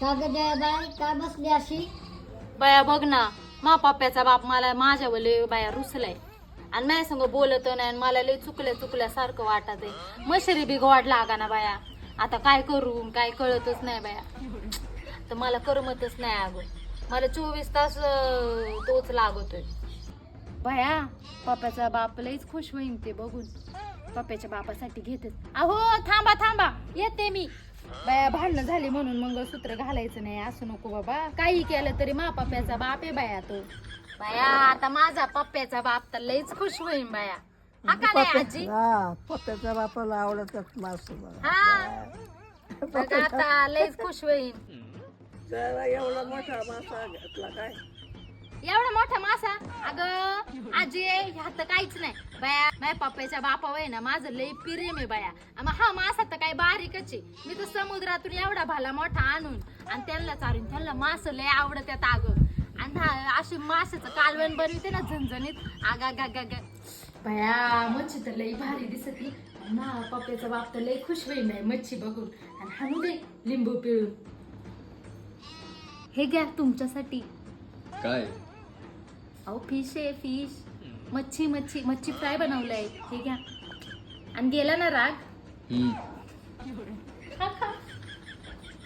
का ग बाय का बसली अशी? बाया बघ ना मा पप्प्याचा बाप मला माझ्या वले बाया रुसलाय. आणि माझ्या संग बोलत नाही आणि मला लय चुकल्या चुकल्यासारखं वाटत आहे. मशरी बी गोड लागा ना बाया. आता काय करू काय कळतच नाही बाया. तर मला करमतच नाही अगं. मला चोवीस तास अं, तोच लागतोय. बाया पप्प्याचा बाप लईच खुश होईन ते बघून. पप्प्याच्या बापासाठी घेतेच अहो थांबा थांबा. येते मी. बाया भांडणं झाली म्हणून मंगळसूत्र घालायचं नाही असं नको बाबा. काही केलं तरी मा पप्प्याचा बाप आहे बाया तो. बाया आता माझा पप्प्याचा बाप तर लईच खुश होईन बाया. हा का नाही आजी? हा पप्प्याच्या बापाला आवडतच मास हा? बघ आता लईच खुश होईन. एवढा मोठा मासा घेतला काय? एवढा मोठा मासा? अगं आजी ह्यात काहीच नाही. बाया माझ्या पप्पाच्या बापावर आहे ना माझं लई प्रेम आहे बाया. आणि हा मासा तर काही बारीकच आहे. मी तर समुद्रातून एवढा भाला मोठा आणून आणि त्यांना चारून त्यांना मास लय आवडत अगं. आणि हा- अशी माशाचं कालवण बनवते ना झणझणीत आगा गा गा गा बाया मच्छी तर लई भारी दिसती ना पप्प्याचा बाप तर लई खुश होईल नाही मच्छी बघून. आणि हाणू दे लिंबू पिळून. हे घ्या तुमच्यासाठी. काय? अहो फिश आहे फिश मच्छी मच्छी मच्छी फ्राय बनवलंय. हे घ्या. आणि गेला ना राग? हम्म.